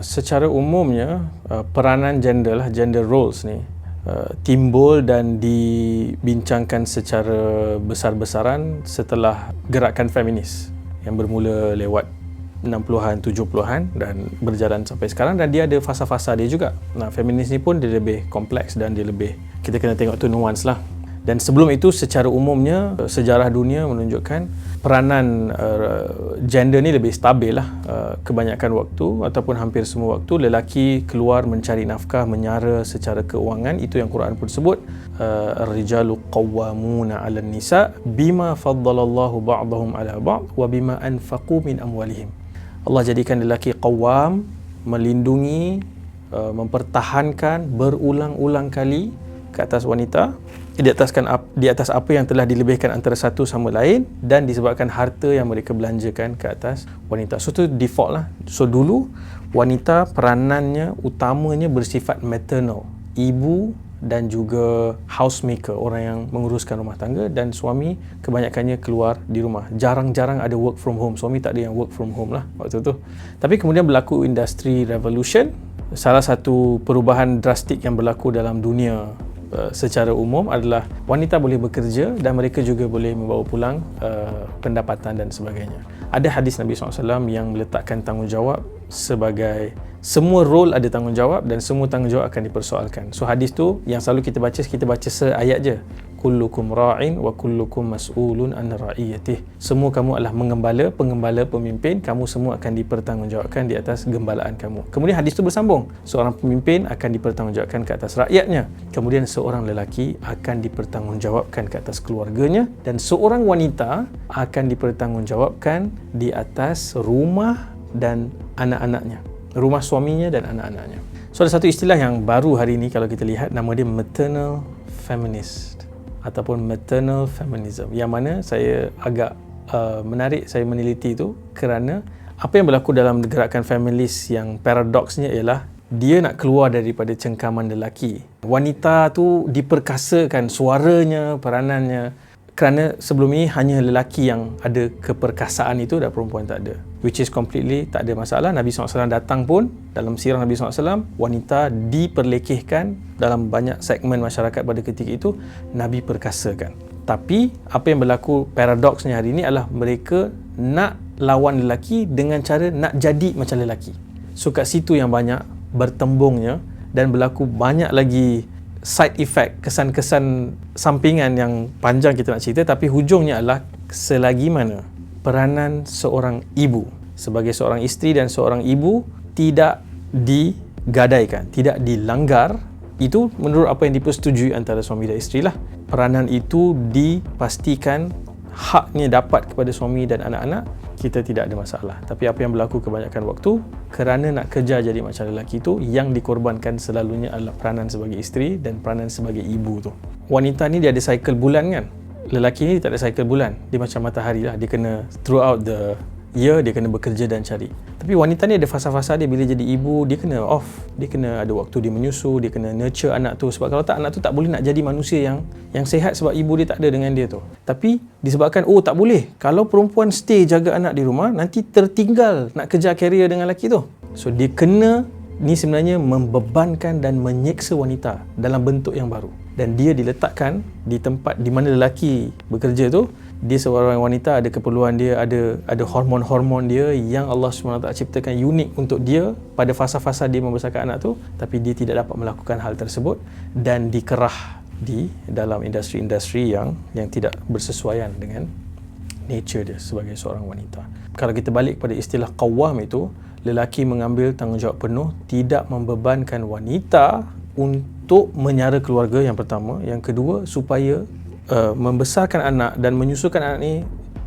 Secara umumnya uh, peranan gender lah gender roles ni uh, timbul dan dibincangkan secara besar-besaran setelah gerakan feminis yang bermula lewat 60-an, 70-an dan berjalan sampai sekarang dan dia ada fasa-fasa dia juga. Nah, feminis ni pun dia lebih kompleks dan dia lebih kita kena tengok tu nuance lah. Dan sebelum itu secara umumnya sejarah dunia menunjukkan peranan uh, gender ni lebih stabil lah. Uh, kebanyakan waktu ataupun hampir semua waktu lelaki keluar mencari nafkah menyara secara keuangan. Itu yang Quran pun sebut uh, ar-rijalu qawwamuna 'alan nisa bima faddalallahu ba'dahum 'ala ba'd wa bima anfaqu min amwalihim. Allah jadikan lelaki qawwam melindungi uh, mempertahankan berulang-ulang kali ke atas wanita di ataskan di atas apa yang telah dilebihkan antara satu sama lain dan disebabkan harta yang mereka belanjakan ke atas wanita. So tu default lah. So dulu wanita peranannya utamanya bersifat maternal, ibu dan juga housemaker, orang yang menguruskan rumah tangga dan suami kebanyakannya keluar di rumah. Jarang-jarang ada work from home. Suami tak ada yang work from home lah waktu tu. Tapi kemudian berlaku industry revolution. Salah satu perubahan drastik yang berlaku dalam dunia Uh, secara umum adalah wanita boleh bekerja dan mereka juga boleh membawa pulang uh, pendapatan dan sebagainya. Ada hadis Nabi SAW yang meletakkan tanggungjawab sebagai semua role ada tanggungjawab dan semua tanggungjawab akan dipersoalkan. So hadis tu yang selalu kita baca kita baca seayat je. Kullukum ra'in wa kullukum mas'ulun an ra'iyatih. Semua kamu adalah mengembala, pengembala, pemimpin, kamu semua akan dipertanggungjawabkan di atas gembalaan kamu. Kemudian hadis tu bersambung. Seorang pemimpin akan dipertanggungjawabkan ke atas rakyatnya. Kemudian seorang lelaki akan dipertanggungjawabkan ke atas keluarganya dan seorang wanita akan dipertanggungjawabkan di atas rumah dan anak-anaknya rumah suaminya dan anak-anaknya. So ada satu istilah yang baru hari ini kalau kita lihat nama dia maternal feminist ataupun maternal feminism yang mana saya agak uh, menarik saya meneliti itu kerana apa yang berlaku dalam gerakan feminis yang paradoksnya ialah dia nak keluar daripada cengkaman lelaki. Wanita tu diperkasakan suaranya, peranannya, kerana sebelum ini hanya lelaki yang ada keperkasaan itu dan perempuan tak ada. Which is completely tak ada masalah. Nabi SAW datang pun dalam sirah Nabi SAW wanita diperlekehkan dalam banyak segmen masyarakat pada ketika itu Nabi perkasakan. Tapi apa yang berlaku paradoksnya hari ini adalah mereka nak lawan lelaki dengan cara nak jadi macam lelaki. So kat situ yang banyak bertembungnya dan berlaku banyak lagi side effect, kesan-kesan sampingan yang panjang kita nak cerita tapi hujungnya adalah selagi mana peranan seorang ibu sebagai seorang isteri dan seorang ibu tidak digadaikan, tidak dilanggar itu menurut apa yang dipersetujui antara suami dan isteri lah. Peranan itu dipastikan haknya dapat kepada suami dan anak-anak kita tidak ada masalah. Tapi apa yang berlaku kebanyakan waktu kerana nak kerja jadi macam lelaki itu yang dikorbankan selalunya adalah peranan sebagai isteri dan peranan sebagai ibu tu. Wanita ni dia ada cycle bulan kan? Lelaki ni tak ada cycle bulan. Dia macam matahari lah. Dia kena throughout the ya dia kena bekerja dan cari tapi wanita ni ada fasa-fasa dia bila jadi ibu dia kena off. Dia kena ada waktu dia menyusu dia kena nurture anak tu. Sebab kalau tak anak tu tak boleh nak jadi manusia yang yang sehat sebab ibu dia tak ada dengan dia tu. Tapi disebabkan oh tak boleh. Kalau perempuan stay jaga anak di rumah nanti tertinggal nak kejar career dengan lelaki tu. So dia kena ni sebenarnya membebankan dan menyeksa wanita dalam bentuk yang baru. Dan dia diletakkan di tempat di mana lelaki bekerja tu dia seorang wanita ada keperluan dia ada ada hormon-hormon dia yang Allah SWT ciptakan unik untuk dia pada fasa-fasa dia membesarkan anak tu tapi dia tidak dapat melakukan hal tersebut dan dikerah di dalam industri-industri yang yang tidak bersesuaian dengan nature dia sebagai seorang wanita. Kalau kita balik pada istilah qawwam itu, lelaki mengambil tanggungjawab penuh tidak membebankan wanita untuk menyara keluarga yang pertama, yang kedua supaya uh, membesarkan anak dan menyusukan anak ni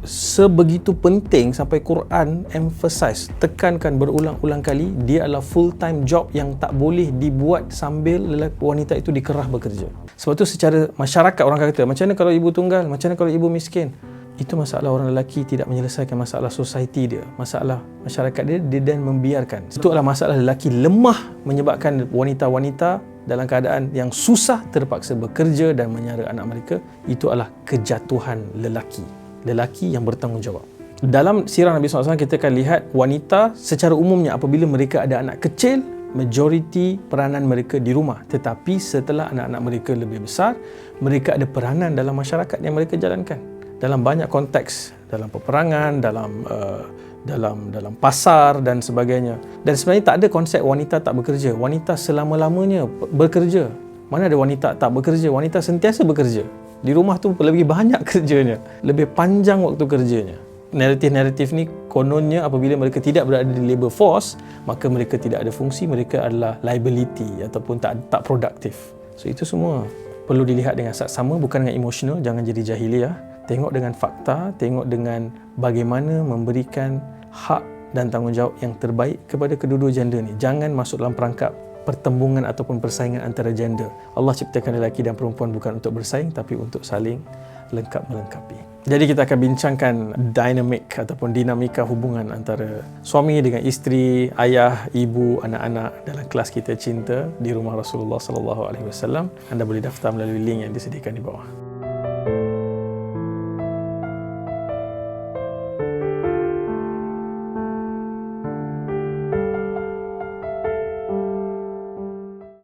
sebegitu penting sampai Quran emphasize tekankan berulang-ulang kali dia adalah full time job yang tak boleh dibuat sambil lelaki wanita itu dikerah bekerja. Sebab tu secara masyarakat orang kata macam mana kalau ibu tunggal? Macam mana kalau ibu miskin? Itu masalah orang lelaki tidak menyelesaikan masalah society dia masalah masyarakat dia dia dan membiarkan. Itu adalah masalah lelaki lemah menyebabkan wanita-wanita dalam keadaan yang susah terpaksa bekerja dan menyara anak mereka itu adalah kejatuhan lelaki. Lelaki yang bertanggungjawab. Dalam sirah Nabi SAW kita akan lihat wanita secara umumnya apabila mereka ada anak kecil majoriti peranan mereka di rumah. Tetapi setelah anak-anak mereka lebih besar mereka ada peranan dalam masyarakat yang mereka jalankan. Dalam banyak konteks dalam peperangan dalam uh, dalam dalam pasar dan sebagainya. Dan sebenarnya tak ada konsep wanita tak bekerja. Wanita selama-lamanya bekerja. Mana ada wanita tak bekerja? Wanita sentiasa bekerja. Di rumah tu lebih banyak kerjanya. Lebih panjang waktu kerjanya. Naratif-naratif ni kononnya apabila mereka tidak berada di labor force maka mereka tidak ada fungsi. Mereka adalah liability ataupun tak tak produktif so itu semua perlu dilihat dengan saksama bukan dengan emosional jangan jadi jahiliah tengok dengan fakta tengok dengan bagaimana memberikan hak dan tanggungjawab yang terbaik kepada kedua-dua gender ni jangan masuk dalam perangkap pertembungan ataupun persaingan antara gender Allah ciptakan lelaki dan perempuan bukan untuk bersaing tapi untuk saling lengkap melengkapi jadi kita akan bincangkan dinamik ataupun dinamika hubungan antara suami dengan isteri, ayah, ibu, anak-anak dalam kelas kita cinta di rumah Rasulullah sallallahu alaihi wasallam. Anda boleh daftar melalui link yang disediakan di bawah.